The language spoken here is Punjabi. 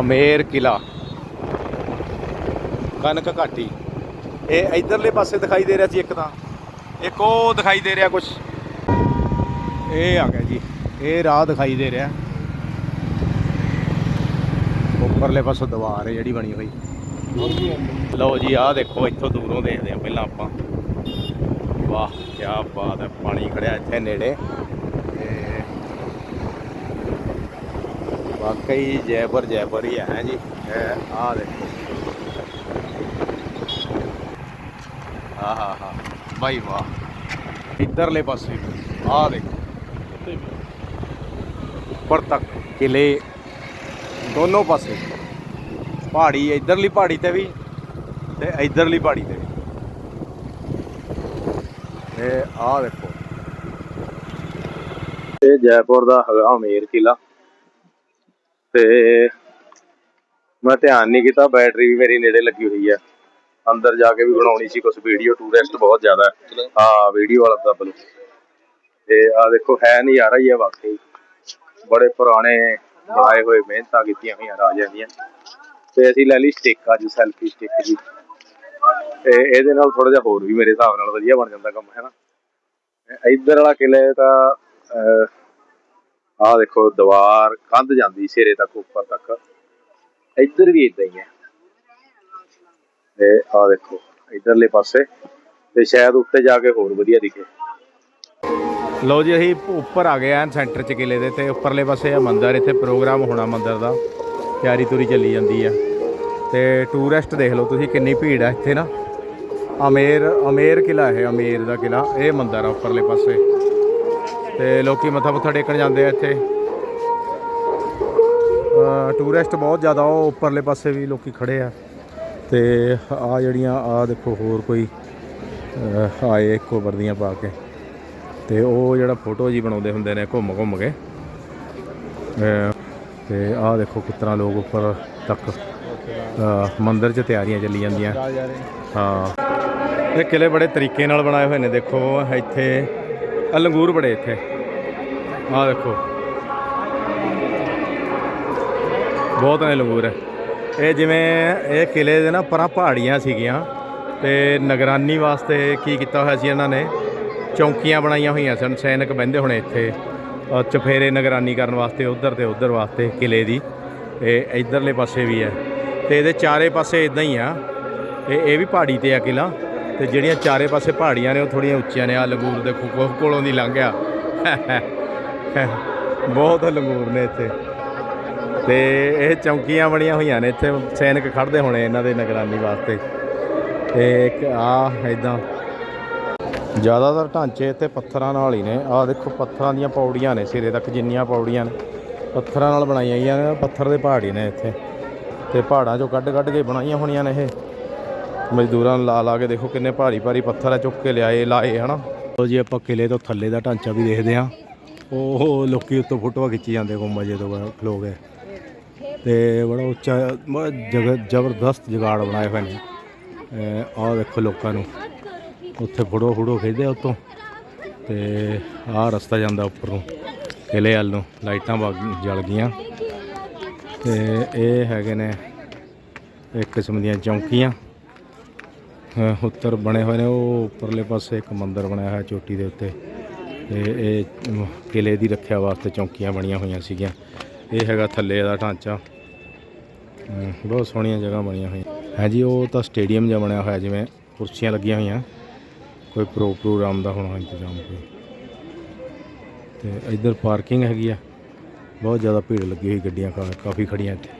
ਅਮੇਰ ਕਿਲਾ। ਕਨਕ ਘਾਟੀ। ਇਹ ਇਧਰਲੇ ਪਾਸੇ ਦਿਖਾਈ ਦੇ ਰਿਹਾ ਸੀ ਇੱਕ ਤਾਂ। ਇੱਕ ਉਹ ਦਿਖਾਈ ਦੇ ਰਿਹਾ ਕੁਝ ਇਹ ਆ ਗਿਆ ਜੀ। ਇਹ ਰਾਹ ਦਿਖਾਈ ਦੇ ਰਿਹਾ। ਉੱਪਰਲੇ ਪਾਸੋਂ ਦੀਵਾਰ ਹੈ ਜਿਹੜੀ ਬਣੀ ਹੋਈ। ਲਓ ਜੀ, ਆਹ ਦੇਖੋ, ਇੱਥੋਂ ਦੂਰੋਂ ਦੇਖਦੇ ਆ ਪਹਿਲਾਂ ਆਪਾਂ। ਵਾਹ ਕੀ ਬਾਤ ਹੈ, ਪਾਣੀ ਖੜਿਆ ਇੱਥੇ ਨੇੜੇ। ਵਾਕਈ ਜੈਪੁਰ ਜੈਪੁਰ ਹੀ ਹੈ ਜੀ? ਆਹ ਦੇਖੋ। ਆਹ ਹਾ ਵਾਹ। ਇੱਧਰਲੇ ਪਾਸੇ। ਆਹ ਦੇਖੋ। ਉੱਪਰ ਤੱਕ ਕਿਲੇ ਦੋਨੋਂ ਪਾਸੇ। ਪਹਾੜੀ ਇੱਧਰਲੀ ਪਹਾੜੀ ਤੇ ਵੀ ਤੇ ਇੱਧਰਲੀ ਪਹਾੜੀ ਤੇ ਵੀ। ਇਹ ਆਹ ਦੇਖੋ। ਇਹ ਜੈਪੁਰ ਦਾ ਹੈਗਾ ਅਮੀਰ ਕਿਲਾ। ਤੇ ਮੈਂ ਧਿਆਨ ਨਹੀਂ ਕੀਤਾ ਬੈਟਰੀ ਵੀ ਮੇਰੀ ਨੇੜੇ ਲੱਗੀ ਹੋਈ ਹੈ ਅੰਦਰ ਜਾ ਕੇ ਵੀ ਬਣਾਉਣੀ ਸੀ ਕੁਝ ਵੀਡੀਓ ਟੂਰਿਸਟ ਬਹੁਤ ਜ਼ਿਆਦਾ। ਹੈ ਹਾਂ ਵੀਡੀਓ ਵਾਲਾ ਦੱਬ ਤੇ ਆ ਦੇਖੋ, ਹੈ ਨਜ਼ਾਰਾ ਹੀ ਹੈ ਵਾਕਈ। ਬੜੇ ਪੁਰਾਣੇ ਬਣਾਏ ਹੋਏ ਮਿਹਨਤਾਂ ਕੀਤੀਆਂ ਹੋਈਆਂ ਰਾਜਿਆਂ ਦੀਆਂ। ਤੇ ਅਸੀਂ ਲੈ ਲਈ ਸਟਿਕ ਅੱਜ ਸੈਲਫੀ ਸਟਿੱਕ ਜੀ। ਤੇ ਇਹਦੇ ਨਾਲ ਥੋੜਾ ਜਿਹਾ ਹੋਰ ਵੀ ਮੇਰੇ ਹਿਸਾਬ ਨਾਲ ਵਧੀਆ ਬਣ ਜਾਂਦਾ ਕੰਮ, ਹੈ ਨਾ? ਇੱਧਰ ਵਾਲਾ ਕਿਲੇ ਤਾਂ ਆਹ ਦੇਖੋ ਦੀਵਾਰ ਕੰਧ ਜਾਂਦੀ ਸਿਰੇ ਤੱਕ, ਉੱਪਰ ਤੱਕ। ਇੱਧਰ ਵੀ ਇਦਾਂ ਹੀ ਹੈ। ਤੇ ਆਹ ਦੇਖੋ, ਇੱਧਰਲੇ ਪਾਸੇ। ਤੇ ਸ਼ਾਇਦ ਉੱਤੇ ਜਾ ਕੇ ਹੋਰ ਵਧੀਆ ਦਿਖੇ। ਲਓ ਜੀ, ਅਸੀਂ ਉੱਪਰ ਆ ਗਏ ਆਂ ਸੈਂਟਰ ਚ ਕਿਲੇ ਦੇ, ਤੇ ਉੱਪਰਲੇ ਪਾਸੇ ਆ ਮੰਦਿਰ। ਇੱਥੇ ਪ੍ਰੋਗਰਾਮ ਹੋਣਾ ਮੰਦਿਰ ਦਾ। ਤਿਆਰੀ ਤੁਰੀ ਚੱਲੀ ਜਾਂਦੀ ਆ। ਤੇ ਟੂਰਿਸਟ ਦੇਖ ਲਓ ਤੁਸੀਂ ਕਿੰਨੀ ਭੀੜ ਆ ਇੱਥੇ ਨਾ। ਅਮੇਰ ਅਮੇਰ ਕਿਲਾ ਹੈ, ਅਮੇਰ ਦਾ ਕਿਲਾ ਇਹ ਮੰਦਿਰ ਆ ਉੱਪਰਲੇ ਪਾਸੇ। ਤੇ ਲੋਕੀ ਮੱਥਾ ਮੁੱਥਾ ਟੇਕਣ ਜਾਂਦੇ ਆ ਇੱਥੇ। ਟੂਰਿਸਟ ਬਹੁਤ ਜ਼ਿਆਦਾ ਉਹ ਉੱਪਰਲੇ ਪਾਸੇ ਵੀ ਲੋਕੀ ਖੜੇ ਆ। ਤੇ ਆ ਜਿਹੜੀਆਂ ਆ ਦੇਖੋ ਹੋਰ ਕੋਈ ਅਹ, ਆਏ ਇੱਕੋ ਵਰਦੀਆਂ ਪਾ ਕੇ। ਤੇ ਉਹ ਜਿਹੜਾ ਫੋਟੋ ਜੀ ਬਣਾਉਂਦੇ ਹੁੰਦੇ ਨੇ ਘੁੰਮ ਘੁੰਮ ਕੇ। ਅਹ, ਤੇ ਆਹ ਦੇਖੋ ਕਿਸ ਤਰ੍ਹਾਂ ਲੋਕ ਉੱਪਰ ਤੱਕ ਅਹ, ਮੰਦਿਰ 'ਚ ਤਿਆਰੀਆਂ ਚੱਲੀ ਜਾਂਦੀਆਂ। ਹਾਂ। ਇਹ ਕਿਲੇ ਬੜੇ ਤਰੀਕੇ ਨਾਲ ਬਣਾਏ ਹੋਏ ਨੇ ਦੇਖੋ ਇੱਥੇ ਆਹ ਲੰਗੂਰ ਬੜੇ ਇੱਥੇ। ਆਹ ਦੇਖੋ। ਬਹੁਤ ਨੇ ਲੰਗੂਰ ਇਹ ਜਿਵੇਂ ਇਹ ਕਿਲੇ ਦੇ ਨਾ ਪਰਾਂ ਪਹਾੜੀਆਂ ਸੀਗੀਆਂ ਤੇ ਨਿਗਰਾਨੀ ਵਾਸਤੇ ਕੀ ਕੀਤਾ ਹੋਇਆ ਸੀ ਇਹਨਾਂ ਨੇ? ਚੌਂਕੀਆਂ ਬਣਾਈਆਂ ਹੋਈਆਂ ਸਨ, ਸੈਨਿਕ ਬਹਿੰਦੇ ਹੋਣੇ ਇੱਥੇ। ਚਫੇਰੇ ਨਿਗਰਾਨੀ ਕਰਨ ਵਾਸਤੇ, ਉਧਰ ਤੇ ਉਧਰ ਵਾਸਤੇ ਕਿਲੇ ਦੀ। ਇਹ ਇਧਰਲੇ ਪਾਸੇ ਵੀ ਹੈ। ਤੇ ਇਹਦੇ ਚਾਰੇ ਪਾਸੇ ਇਦਾਂ ਹੀ ਆ। ਇਹ ਇਹ ਵੀ ਪਹਾੜੀ ਤੇ ਆ ਕਿਲਾ। ਤੇ ਜਿਹੜੀਆਂ ਚਾਰੇ ਪਾਸੇ ਪਹਾੜੀਆਂ ਨੇ, ਉਹ ਥੋੜੀਆਂ ਉੱਚੀਆਂ ਨੇ। ਆ ਲੰਗੂਰ ਦੇ ਖੋ ਕੋਲੋਂ ਦੀ ਲੰਘ ਗਿਆ ਬਹੁਤ ਲੰਗੂਰ ਨੇ ਇੱਥੇ। ਤੇ ਇਹ ਚੌਂਕੀਆਂ ਬਣੀਆਂ ਹੋਈਆਂ ਨੇ। ਇੱਥੇ ਸੈਨਿਕ ਖੜਦੇ ਹੋਣੇ ਇਹਨਾਂ ਦੇ ਨਿਗਰਾਨੀ ਵਾਸਤੇ। ਤੇ ਇੱਕ ਆ ਇਦਾਂ ਜ਼ਿਆਦਾਤਰ ਢਾਂਚੇ ਇੱਥੇ ਪੱਥਰਾਂ ਨਾਲ ਹੀ ਨੇ। ਆਹ ਦੇਖੋ, ਪੱਥਰਾਂ ਦੀਆਂ ਪੌੜੀਆਂ ਨੇ ਸਿਰੇ ਤੱਕ, ਜਿੰਨੀਆਂ ਪੌੜੀਆਂ ਨੇ। ਪੱਥਰਾਂ ਨਾਲ ਬਣਾਈਆਂ ਗਈਆਂ ਨੇ, ਪੱਥਰ ਦੇ ਪਹਾੜੀ ਨੇ ਇੱਥੇ। ਤੇ ਪਹਾੜਾਂ ਚੋਂ ਕੱਢ ਕੱਢ ਕੇ ਬਣਾਈਆਂ ਹੋਣੀਆਂ ਨੇ ਇਹ। ਮਜ਼ਦੂਰਾਂ ਨੂੰ ਲਾ ਲਾ ਕੇ ਦੇਖੋ ਕਿੰਨੇ ਭਾਰੀ ਭਾਰੀ ਪੱਥਰ ਆ, ਚੁੱਕ ਕੇ ਲਿਆਏ, ਲਾਏ, ਹਨਾ? ਲਓ ਜੀ, ਆਪਾਂ ਕਿਲੇ ਤੋਂ ਥੱਲੇ ਦਾ ਢਾਂਚਾ ਵੀ ਦੇਖਦੇ ਹਾਂ। ਉਹ ਲੋਕੀ ਉੱਤੋਂ ਫੋਟੋਆਂ ਖਿੱਚੀ ਜਾਂਦੇ ਗੁੰਬਜੇ ਤੋਂ ਖਲੋ ਕੇ ਤੇ ਬੜਾ ਉੱਚਾ ਜਗ ਜ਼ਬਰਦਸਤ ਜਗਾੜ ਬਣਾਏ ਹੋਏ ਨੇ। ਆਹ ਦੇਖੋ ਲੋਕਾਂ ਨੂੰ। ਉੱਥੇ ਫੋਟੋ ਫੋਟੋ ਖਿੱਚਦੇ ਉੱਤੋਂ। ਤੇ ਆਹ ਰਸਤਾ ਜਾਂਦਾ ਉੱਪਰ ਨੂੰ ਕਿਲੇ ਵੱਲ ਨੂੰ, ਲਾਈਟਾਂ ਵਗ- ਜਲ ਗਈਆਂ। ਤੇ ਇਹ ਹੈਗੇ ਨੇ ਇੱਕ ਕਿਸਮ ਦੀਆਂ ਚੌਂਕੀਆਂ। ਉੱਤਰ ਬਣੇ ਹੋਏ ਨੇ ਉਹ ਉੱਪਰਲੇ ਪਾਸੇ ਇੱਕ ਮੰਦਿਰ ਬਣਾਇਆ ਹੋਇਆ ਚੋਟੀ ਦੇ ਉੱਤੇ। ਤੇ ਇਹ ਅਮ, ਕਿਲੇ ਦੀ ਰੱਖਿਆ ਵਾਸਤੇ ਚੌਂਕੀਆਂ ਬਣੀਆਂ ਹੋਈਆਂ ਸੀਗੀਆਂ। ਇਹ ਹੈਗਾ ਥੱਲੇ ਦਾ ਢਾਂਚਾ। ਬਹੁਤ ਸੋਹਣੀਆਂ ਜਗ੍ਹਾ ਬਣੀਆਂ ਹੋਈਆਂ। ਹੈ ਜੀ ਉਹ ਤਾਂ ਸਟੇਡੀਅਮ ਜਿਹਾ ਬਣਿਆ ਹੋਇਆ ਜਿਵੇਂ ਕੁਰਸੀਆਂ ਲੱਗੀਆਂ ਹੋਈਆਂ। ਕੋਈ ਪ੍ਰੋ ਪ੍ਰੋਗਰਾਮ ਦਾ ਹੋਣਾ ਇੰਤਜ਼ਾਮ ਕੋਈ। ਤੇ ਇੱਧਰ ਪਾਰਕਿੰਗ ਹੈਗੀ ਆ। ਬਹੁਤ ਜ਼ਿਆਦਾ ਭੀੜ ਲੱਗੀ ਹੋਈ ਗੱਡੀਆਂ ਕਾ- ਕਾਫੀ ਖੜੀਆਂ ਇੱਥੇ।